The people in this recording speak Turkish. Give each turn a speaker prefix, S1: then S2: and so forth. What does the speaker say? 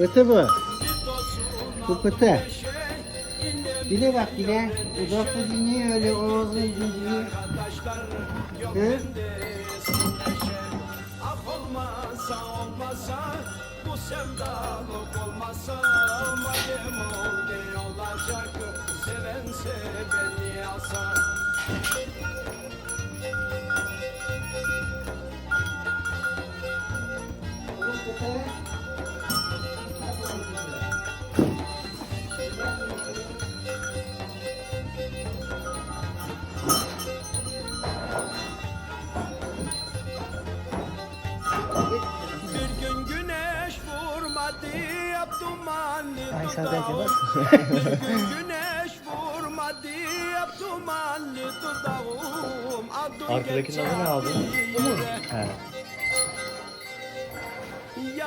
S1: Pıtı bu. Bu pıtı. Dile bak dile. Uzakta dinliyor öyle ağzını dinliyor. Hı?
S2: bu sevdalık olmasa madem oldu olacak sevense beni asar Bir anne dudağım Bir gün güneş vurmadı anne dudağım
S3: Arkadakinin adı ne abi?
S2: geçer
S3: He. Niye